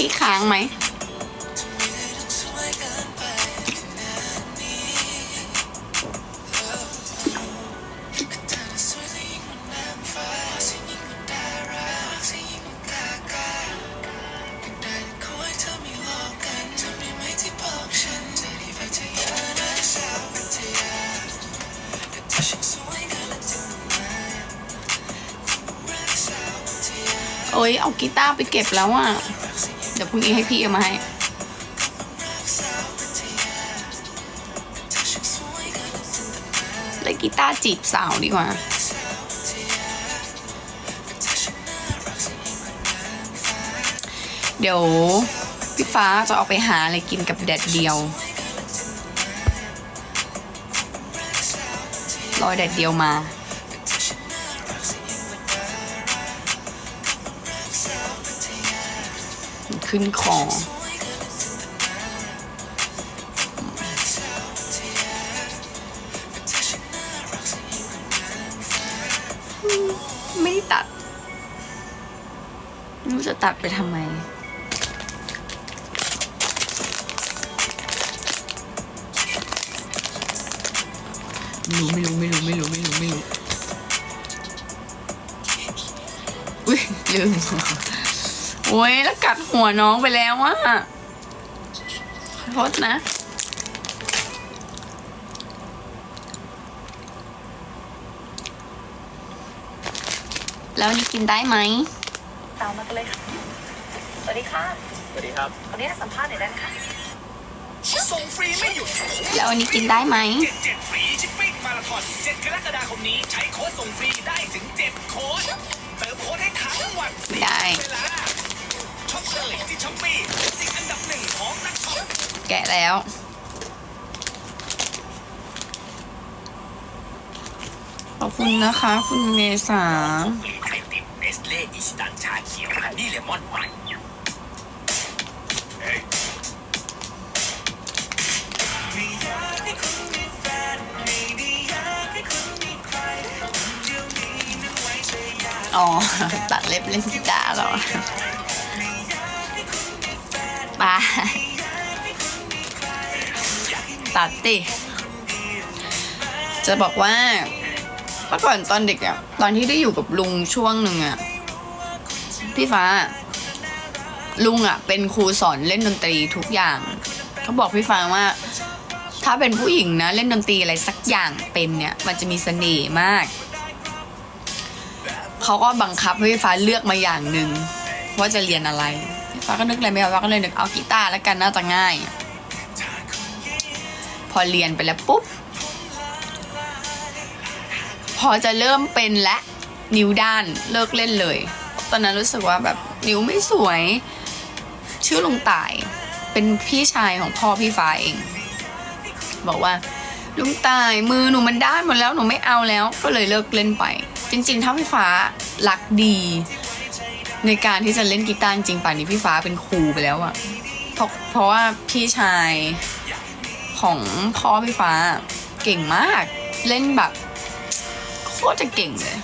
เมื่อกี้ค้างไหมโอ้ยเอากีตาร์ไปเก็บแล้วอะ ดี๋ยวพรุ่งนี้ให้พี่เอามาให้เล่นกีตาร์จีบสาวดีกว่าเดี๋ยวพี่ฟ้าจะออกไปหาอะไรกินกับแดดเดียวรอแดดเดียวมา ขึ้นคอไม่ตัดรู้จะตัดไปทำไม ไม่รู้ไม่รู้ไม่รู้ไม่รู้ไม่รู้ไม่รู้ อุ้ยลืม โอ้ยแล้วกัดหัวน้องไปแล้วอะขอโทษนะแล้วนี่กินได้ไหมตามมากันเลยค่ะ สวัสดีค่ะ สวัสดีครับวันนี้สัมภาษณ์หน่อยได้ไหมคะส่งฟรีไม่หยุดแล้วอันนี้กินได้ไหมเจ็ดเจ็ดฟรีชิปปิ้งมาราธอนเจ็ดกรกฎาคมนี้ใช้โค้ดส่งฟรีได้ถึงเจ็ดโค้ดเติมโค้ดให้ทั้งวันสี่ได้เวลา แกะแล้ว ขอบคุณนะคะ คุณเมษาไข่ติดเนสเล่อิชิตันชาเขียวฮันนี่เลมอนใหม่เฮ้ยอ๋อ ตัดเล็บเล่นกีตาร์เหรอ ปตัดติจะบอกว่าเมื่อก่อนตอนเด็กอะตอนที่ได้อยู่กับลุงช่วงหนึ่งอะพี่ฟ้า ลุงอะเป็นครูสอนเล่นดนตรีทุกอย่าง เขาบอกพี่ฟ้าว่า ถ้าเป็นผู้หญิงนะ เล่นดนตรีอะไรสักอย่างเป็นเนี่ย มันจะมีเสน่ห์มาก เขาก็บังคับให้พี่ฟ้าเลือกมาอย่างหนึ่งว่าจะเรียนอะไร ฟ้าก็นึกอะไรไม่ออกฟ้าก็เลยนึกเอากีตาร์แล้วกันน่าจะง่าย พอเรียนไปแล้วปุ๊บ พอจะเริ่มเป็นและนิ้วด้านเลิกเล่นเลย ตอนนั้นรู้สึกว่าแบบนิ้วไม่สวย ชื่อลุงต่ายเป็นพี่ชายของพ่อพี่ฟ้าเอง บอกว่าลุงตายมือหนูมันด้านหมดแล้วหนูไม่เอาแล้วก็เลยเลิกเล่นไป จริงๆถ้าพี่ฟ้ารักดี ในการที่จะเล่นกีตาร์จริงป่านนี้พี่ฟ้าเป็นครูไปแล้วอะเพราะเพราะว่าพี่ชายของพ่อพี่ฟ้าเก่งมาก เล่นแบบโคตรจะเก่งเลย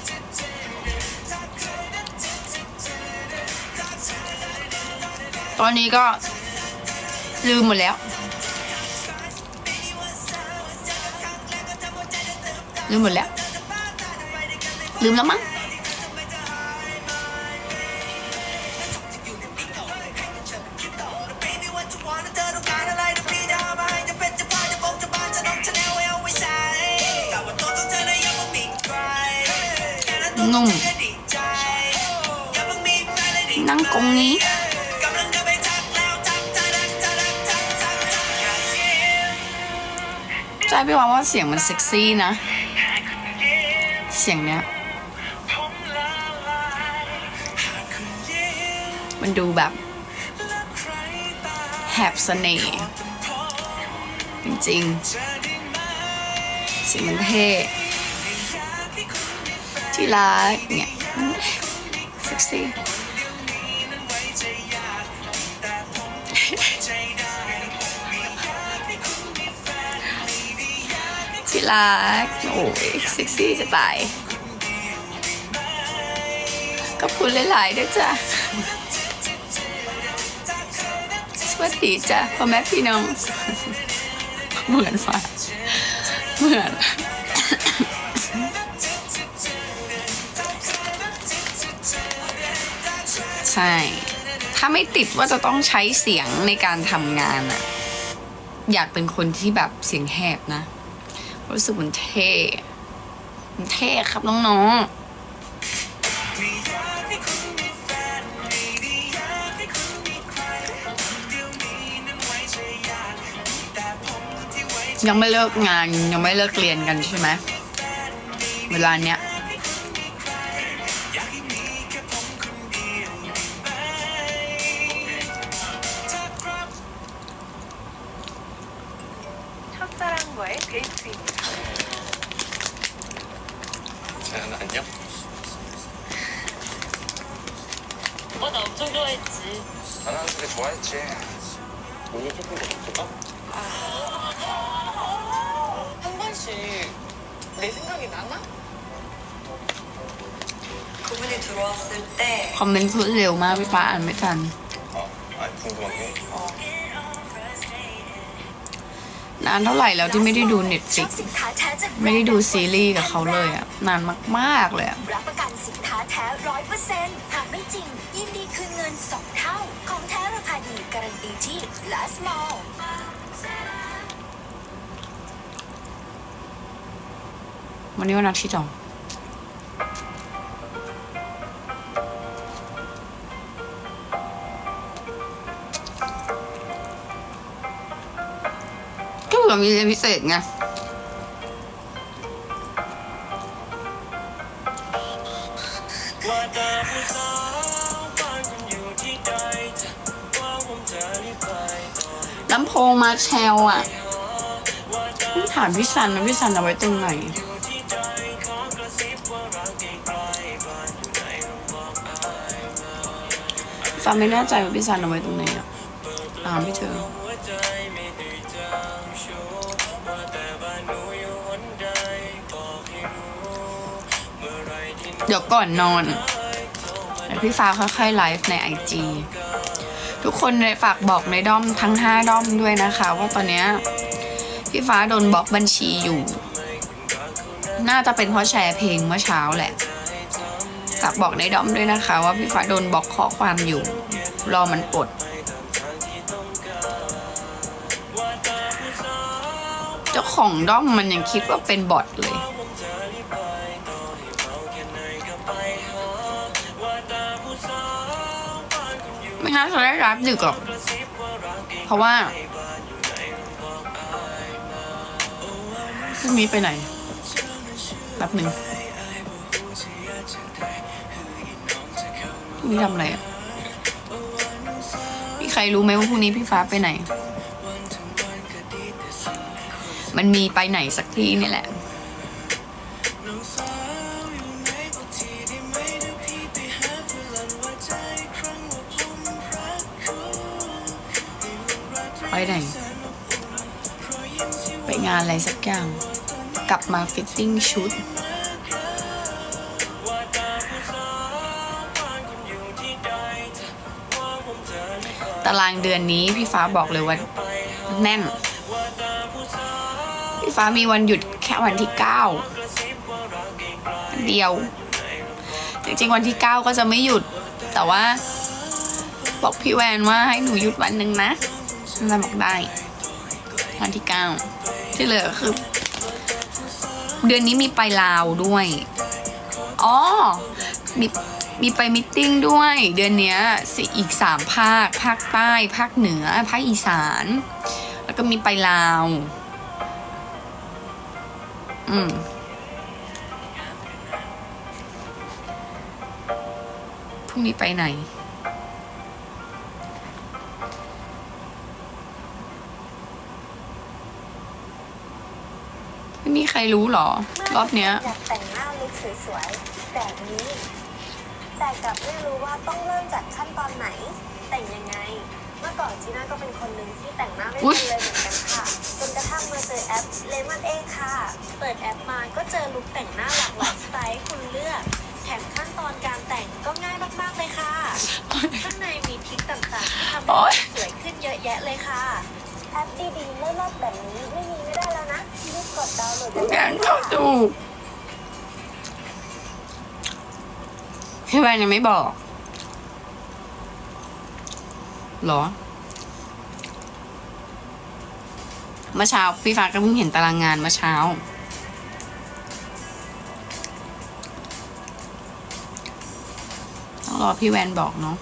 ตอนนี้ก็ลืมหมดแล้ว ลืมหมดแล้ว ลืมแล้วมั้ง ว่าเสียงมันเซ็กซี่นะ เสียงเนี้ย มันดูแบบแหบเสน่ห์จริงๆเสียงมันเท่ที่รักเนี่ยเซ็กซี่ ที่รักโอ้ยเซ็กซี่จะตายขอบคุณหลายๆด้วยจ้ะสวัสดีจ้ะพ่อแม่พี่น้อง เหมือนมากเหมือนใช่ ถ้าไม่ติดว่าจะต้องใช้เสียงในการทำงานอะอยากเป็นคนที่แบบเสียงแหบนะ รู้สึกมันเท่มันเท่ครับน้องๆ ยังไม่เลิกงานยังไม่เลิกเรียนกันใช่ไหม เวลาเนี้ย 들어왔을 때 คอมเมนต์พูดเร็วมากพี่ฟ้าอ่านไม่ทัน 어, 아니 궁금한 게 นานเท่าไหร่แล้วที่ไม่ได้ดูเน็ตฟิก สินค้าแท้จาก ไม่ได้ดูซีรีส์กับเขาเลยอะนานมากๆเลยอะ รับประกันสินค้าแท้ร้อยเปอร์เซ็นต์หากไม่จริง ยินดีคืนเงินสองเท่า ของแท้ราคาดีการันตีที่ last mall วันนี้วันอาทิตย์เหรอ ก็เผื่อมีเรียนพิเศษไงลำโพงมาแชลอะถามพี่ซันนะพี่ซันเอาไว้ตรงไหนฟังไม่แน่ใจว่าพี่ซันเอาไว้ตรงไหนอะตามไม่เจอ เดี๋ยวก่อนนอนพี่ฟ้าค่อยๆไลฟ์ในไอจีทุกคนฝากบอกในด้อมทั้ง 5 ด้อมด้วยนะคะ ว่าตอนเนี้ยพี่ฟ้าโดนบล็อกบัญชีอยู่ น่าจะเป็นเพราะแชร์เพลงเมื่อเช้าแหละฝากบอกในด้อมด้วยนะคะ ว่าพี่ฟ้าโดนบล็อกข้อความอยู่ รอมันปลดเจ้าของด้อมมันยังคิดว่าเป็นบอทเลย ไม่งั้นจะได้รับดึกหรอกเพราะว่าพรุ่งนี้ไปไหนแป๊บหนึ่งพรุ่งนี้ทำอะไรอะมีใครรู้ไหมว่าพรุ่งนี้พี่ฟ้าไปไหน มันมีไปไหนสักที่นี่แหละ กลับมาฟิตติ้งชุด ตารางเดือนนี้พี่ฟ้าบอกเลยว่าแน่น พี่ฟ้ามีวันหยุดแค่วันที่เก้าเดียว จริงๆ วันที่เก้าก็จะไม่หยุด แต่ว่า บอกพี่แวนว่าให้หนูหยุดวันหนึ่งนะแวนบอกได้ วันที่เก้าที่เหลือคือ เดือนนี้มีไปลาวด้วย อ๋อ มีมีไปมิทติ้งด้วย เดือนนี้สิอีกสามภาค ภาคใต้ ภาคเหนือ ภาคอีสาน แล้วก็มีไปลาว อืมพรุ่งนี้ไปไหน ม่มีใครรู้หรอ รอบเนี้ยอยากแต่งหน้าลุคสวยๆแบบนี้ แต่กลับไม่รู้ว่าต้องเริ่มจากขั้นตอนไหน แต่งยังไงมมื่อก่อนจีน่าก็เป็นคนหนึ่งที่แต่งหน้าไม่อุ๊เป็ยนเลยเหมือนกันค่ะจนกระทั่งมาเจอแอปเลมอนเองค่ะ เปิดแอปมาก็เจอลุคแต่งหน้าหลากหลายสไตล์ให้คุณเลือก แถมขั้นตอนการแต่งก็ง่ายมากๆเลยค่ะข้างในมีทริคต่างๆที่ทำให้โอ๊ยสวยขึ้นเยอะแยะเลยค่ะแอปดีๆเลิศๆแบบนี้ไม่มี รีบกดดาวน์โหลดแกงเข้าดูพี่แวนยังไม่บอกหรอ เมื่อเช้าพี่ฟ้าก็เพิ่งเห็นตารางงานเมื่อเช้า ต้องรอพี่แวนบอกเนาะ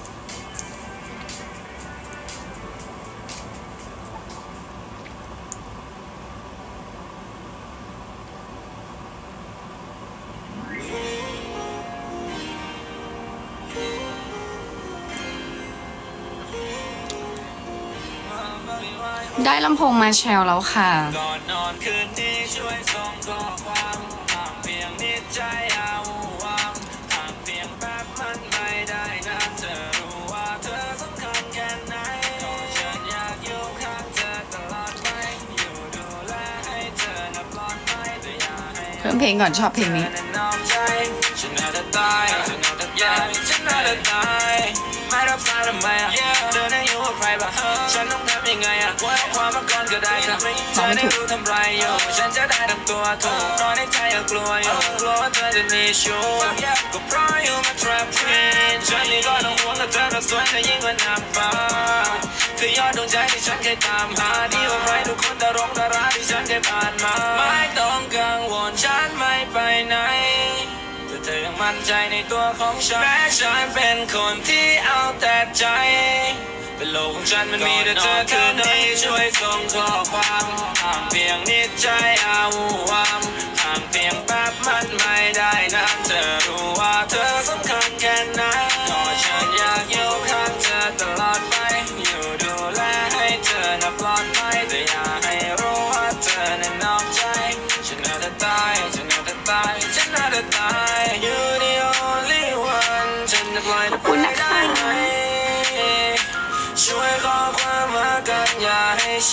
ลำโพงมาแชลแล้วค่ะ ก่อนนอนคืนนี้ช่วยส่งข้อความห่างเพียงนิดใจเอาวางห่างเพียงแป๊บมันไม่ได้นะเธอรู้ว่าเธอสำคัญแค่ไหนก็ฉันอยากอยู่ข้างเธอตลอดไปอยู่ดูแลให้เธอน่ะปลอดภัยแต่อย่าให้เพิ่มเพลงก่อนชอบเพลงนี้ ฉันน่าจะตายฉันน่าจะตายฉันน่าจะตาย รับสายทำไมอะเธอได้อยู่กับใครบ้างฉันต้องทำยังไงอะความมาก่อนก็ได้ค่ะเธอได้รู้ทำไรอยู่ฉันจะได้ทำตัวถูกตอนในใจก็กลัวอยู่กลัวว่าเธอจะมีชู้ก็เพราะอยู่มา trap queen ฉันนี่ก็ต้องห่วงกับเธอก็สวยแต่ยิ่งกว่าน้ำฟ้าคือยอดดวงใจที่ฉันเคยตามหาดีกว่าใครทุกคนดารงดาราที่ฉันเคยผ่านมา ไม่ต้องกังวลฉันไม่ไปไหนแต่เธอยัง มั่นใจในตัวของฉันแม้ฉันเป็นคนที่เอาแต่ใจเป็นโลกของฉันมันมีแต่เธอเท่านั้นช่วยส่งข้อความห่างเพียงนิดใจอาวูวาม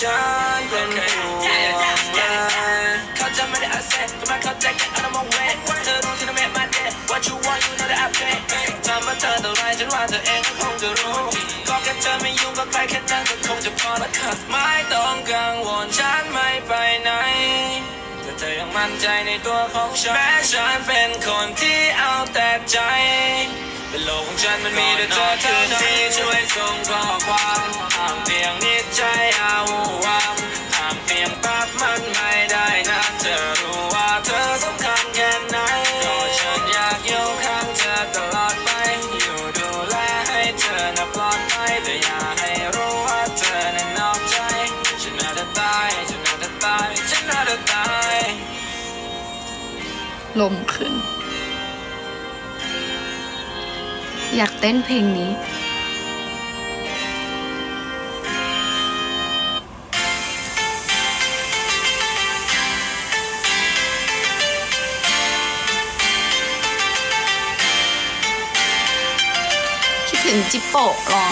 ฉันเป็นห่วงเลยเขาจะไม่ได้อาเซทำไมเข้าใจกันอันมองเวทเธอรู้ที่ทำให้มาเด็ด What you want you know that I pay ทำมาเธอเท่าไรฉันว่าเธอเองก็คงจะรู้ก็แค่เธอไม่ยุ่งกับใครแค่นั้นก็คงจะพอละครับไม่ต้องกังวลฉันไม่ไปไหนแต่เธอยังมั่นใจในตัวของฉันแม้ฉันเป็นคนที่เอาแต่ใจ เป็นโลกของฉันมันมีแต่เธอเท่านั้ช่วยส่งข้อความห่างเพียงนิดใจอาวูวามห่างเพียงแป๊บมันไม่ได้นะเธอรู้ว่าเธอสำคัญแค่ไหนก็ฉันอยากอยู่ข้างเธอตลอดไป อยู่ดูแลให้เธอน่ะปลอดภัยแต่อย่าให้รู้ว่าเธอน่ะนอกใจ ฉันน่าจะตาย ฉันน่าจะตาย ฉันน่าจะตาย ลมขึ้น อยากเต้นเพลงนี้ คิดถึงจิปโปะเหรอ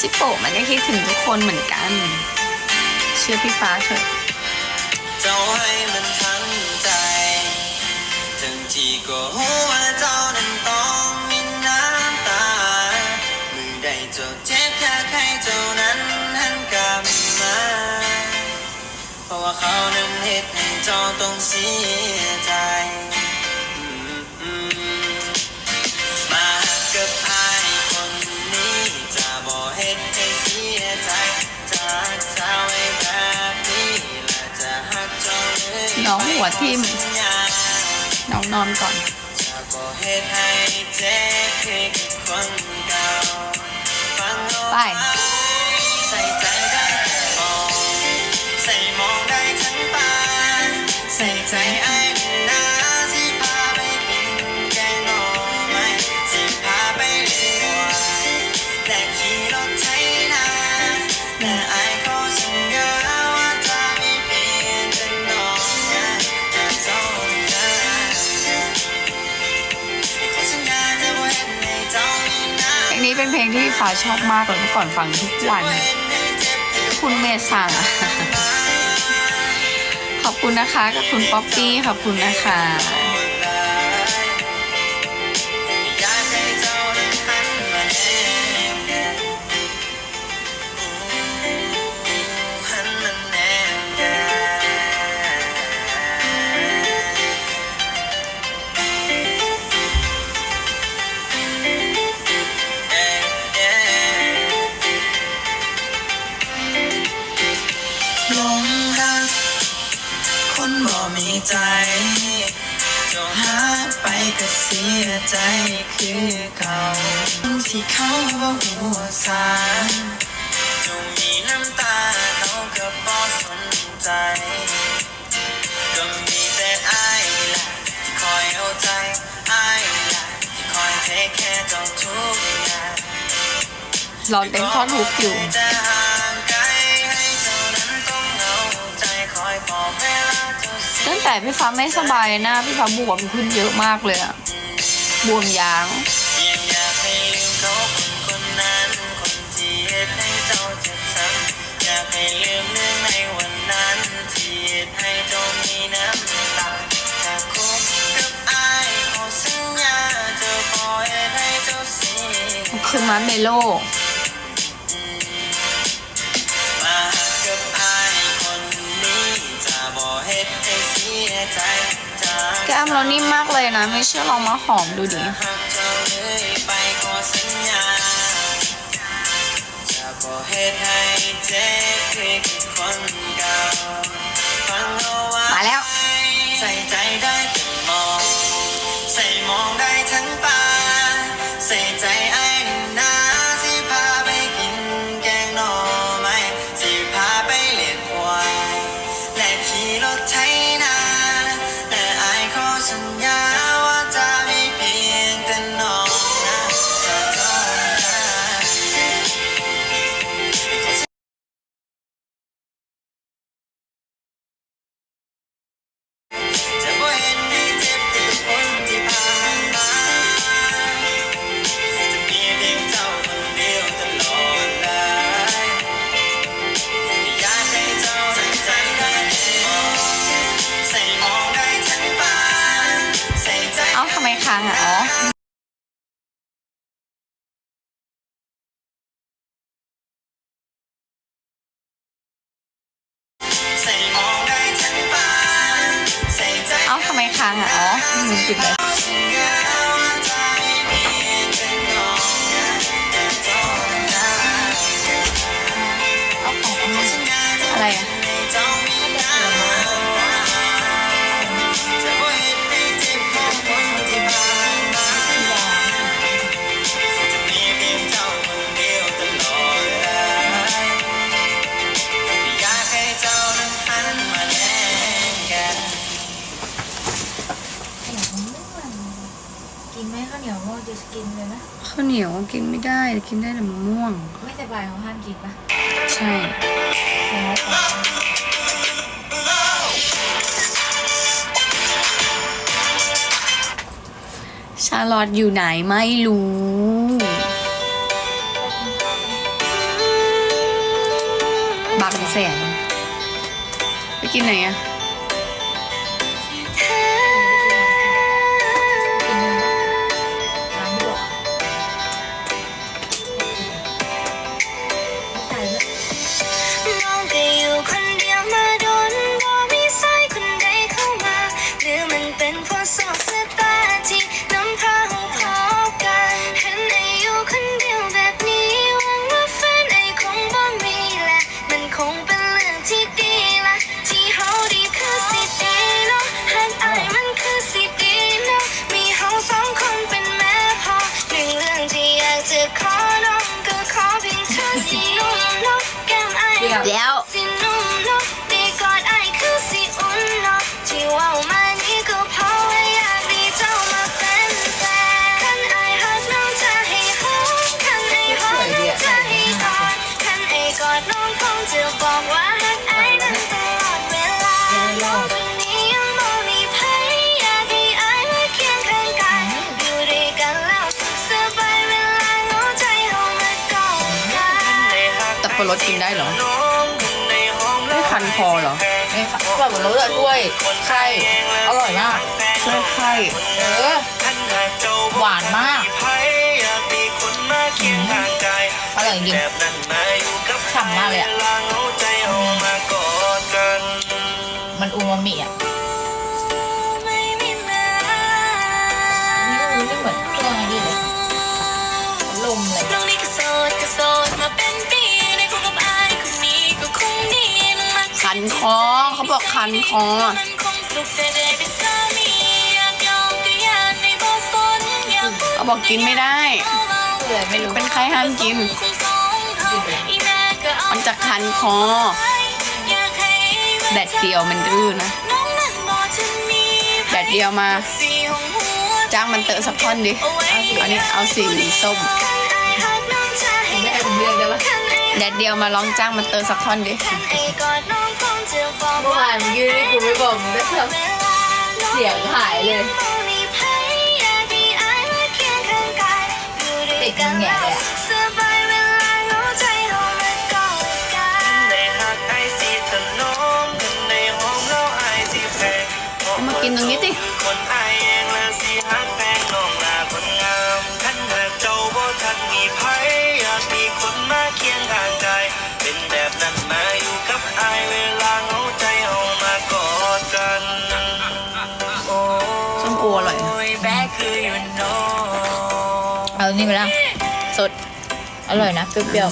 จิปโปะมันก็คิดถึงทุกคนเหมือนกัน เชื่อพี่ฟ้าเถอะ เพราะว่าเขานั้นเหตุให้เจ้าต้องเสียใจอืมอืมมากับอายคนนี้จะบอกเหตุให้เสียใจจากสาวไอ้แบบนี้และจะหักเจ้าเลยน้องหัวทิ่มสัญญาน้องนอนก่อน จะบอกเหตุให้เจ็บคือคนเก่าฟังเอาไป นี้เป็นเพลงที่ฟ้าชอบมากเลยเมื่อก่อนฟังทุกวัน คุณเมสั่งอะ คุณนะคะกับคุณป๊อปปี้ขอบคุณนะคะ รองเต้นท่อนฮุกอยู่ตั้งแต่พี่ฟ้าไม่สบายหน้าพี่ฟ้าบวมขึ้นเยอะมากเลยอะบวมยางคือมาร์เมโล มเรานิ่มมากเลยนะ ไม่เชื่อลองมาหอมดูดิ ไม่ค้างอะ อ๋อติดเลยอะไรอะ จะกินเลยนะ ข้าวเหนียวกินไม่ได้กินได้แต่มะม่วง ไม่สบายเขาห้ามกินปะใช่ชาลอตอยู่ไหนไม่รู้ บังแสนไปกินไหนอะ รสกินได้เหรอ ไม่คันคอเหรอนี่ค่ะแบบรสอะด้วยไข่อร่อยมาก ช่วยไข้เออ หวานมากอร่อยจริงฉ่ำมากเลยอะมั นคอเขาบอกคันคอมันคงสุขใจได้เป็นสามีอยากยอมก็อยากในบ่สนอยากพูดเขาบอกกินไม่ได้เลยไม่รู้เป็นใครห้ามกินคงสองเฮาอีแม่ก็เอามันจะคันคออยากให้มันแดดเดียวมันดื้อนะน้องนั้นบ่จะมีแดดเดียวมาสีของหัวจ้างมันเตอะสักท่อนดิอันนี้เอาสีส้มคันไอหักน้องจะให้ไม่ให้ผมเรียกได้ปะคันไอแดดเดียวมาลองจ้างมันเตอะสักท่อนดิ บอกเมื่อวานเมื่อกี้นี่กูไม่บอกมึงได้ทำเสียงหายเลยติดมึงแง่เลยอะสบายเวลาเหงาใจเอามากอดกันในหักไเอานี่ไปละสด อร่อยนะ เปรี้ยว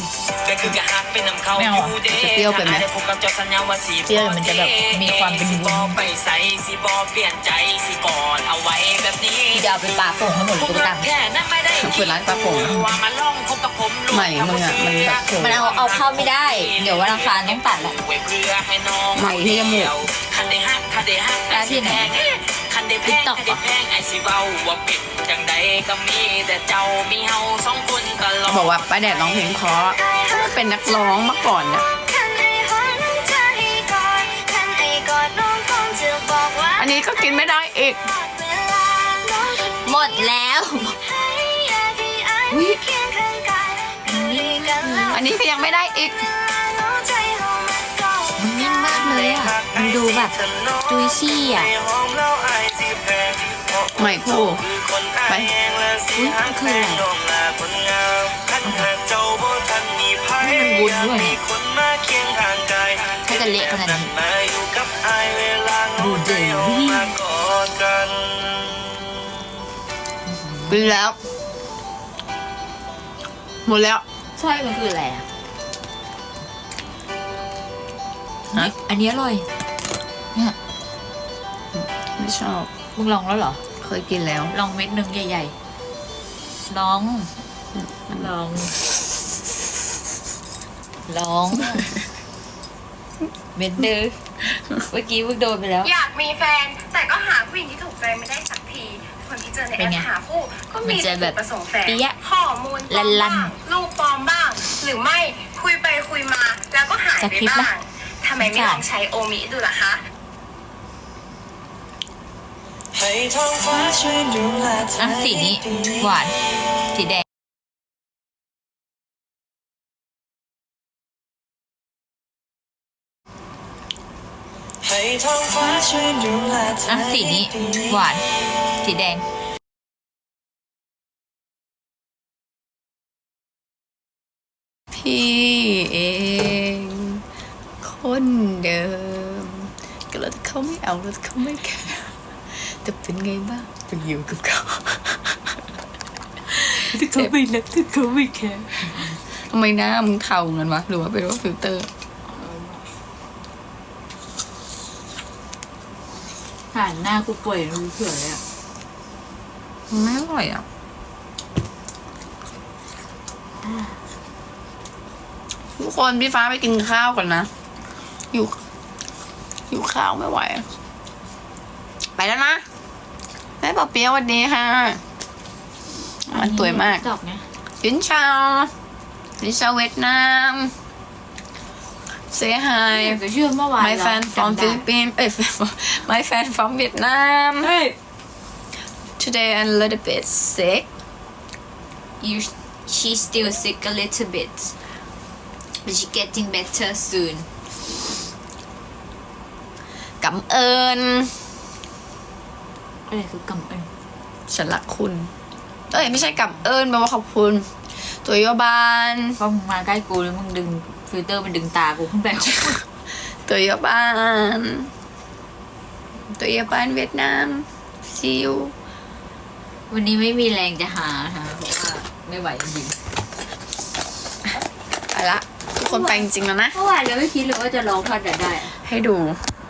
ก็คือกะฮักเป็นน้ำเขาไม่เอาอะยู่ด้จะเปรี้ยวไปไหมด้พบกับเจ้าสัญญาว่าสีเปรี้ยวมันจะแบบมีความเป็นวุ้นสิบอไปใส่สีบอเปลี่ยนใจสีก่อนเอาไว้แบบนี้ๆจะเอาไปปลาโป่งให้หมดเลยตุ๊กตา แค่นั้นไม่ได้เปิดร้านปลาโป่งนะว่ามาลองคบกับผมใหม่มึงอะมันแบบโผล่มันเอาเอาเข้าไม่ได้ เดี๋ยววันอังคารต้องตัดแหละ ไว้เพื่อให้น้องใหม่ที่จมูกคันได้ฮักคันได้ฮักร้านที่ไหนคัน ได้แพง TikTok คันได้แพงไอสิเบาว่าปิดจังใดก็มีแต่เจ้ามีเฮาสองคนตลอดบอกว่าป้าแดดร้องเพลงเพราะเป็นนักร้องมาก่อนเนี่ยคันไอหอมน้องจะให้กอดคันไอกอดน้องคงจะบอกว่าอันนี้ก็กินไม่ได้อีกเวลาน้องหมดแล้วให้อยากให้อายมาเคียงข้างกายอยู่ด้วยกันแล้วอันนี้ก็ยังไม่ได้อีก เลยอะ มันดูแบบจุยซี่อะใหม่ผู้ไปอุ๊ยมันคืออะไรนี่มันวุ้นด้วยเนี่ยถ้าถ้าจะเละขนาดนี้ดูดูเดเดวี่กินแล้ว หมดแล้วใช่มันคืออะไรอะ ฮะ อันนี้อร่อย เนี่ยไม่ชอบ มึงลองแล้วเหรอ เคยกินแล้ว ลองเม็ดหนึ่งใหญ่ๆ ลอง ลอง ลอง เม็ดหนึ่งเมื่อกี้มึงโดนไปแล้ว อยากมีแฟน แต่ก็หาผู้หญิงที่ถูกใจไม่ได้สักที คนที่เจอในเป็แอนไงปหาคู่ก็มีมันจะแบบจุดประสงค์แฝงเปี้ยะข้อมูลปลอมลั่บ้านงลูกปลอมบ้าง หรือไม่คุยไปคุยมา แล้วก็หายสไปคริปต์บ้านะง ทำไมไม่ใช่ลองใช้โอมิดูล่ะคะ ให้ท้องฟ้าช่วยดูแลเธออะสีนี้หวาน สีแดง ให้ท้องฟ้าช่วยดูแลเธออะสีนี้หวาน สีแดง พี่เอง คนเดิม ก็แล้วถ้าเขาไม่เอาแล้วถ้าเขาไม่แคร์จะเป็นไงบ้างไปอยู่กับเขาถ้าเขาไม่รักถ้าเขาไม่แคร์ทำไมหน้ามึงเทาเงินวะหรือว่าเป็นว่าฟิลเตอร์ผ่านหน้ากูป่วยรู้เผื่อเลยอะไม่อร่อยอะทุกคนพี่ฟ้าไปกินข้าวก่อนนะ อยู่อยู่ข้าวไม่ไหว ไปแล้วนะแม่ปอเปี๊ยะสวันดีค่ะ มันสวยมากดอกนะ Xin chào Xin chào Việt Nam Say อยาก hi จะเชื่อเมื่อวาน My เรา fan from จำได้ Philippines เอ้ย My fan from Vietnam เฮ้ย Today I'm a little bit sick you she still sick a little bit But she getting better soon กำเอิญอะไรคือกำเอิญฉันรักคุณ เอ้ยไม่ใช่กำเอิญแปลว่าขอบคุณ ตัวโยบานพอมึงมาใกล้กูแล้วมึงดึงฟิลเตอร์มันดึงตากูขึ้นไปตัวโยบาน ตัวโยบานเวียดนามซิววันนี้ไม่มีแรงจะหานะคะเพราะว่าไม่ไหวจริงไปละทุกคนไปจริงๆแล้วนะ เมื่อวานเราไม่คิดเลยว่าจะร้องพันแต่ได้ ให้ดู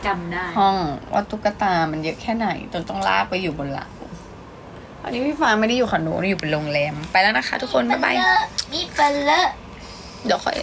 จำได้ ห้องว่าตุ๊กตามันเยอะแค่ไหนจนต้องลากไปอยู่บนหลังอันนี้พี่ฟ้าไม่ได้อยู่คอนโดนี่อยู่เป็นโรงแรม ไปแล้วนะคะ ทุกคน บ๊ายบาย มีเปลเลอเดี๋ยวค่อย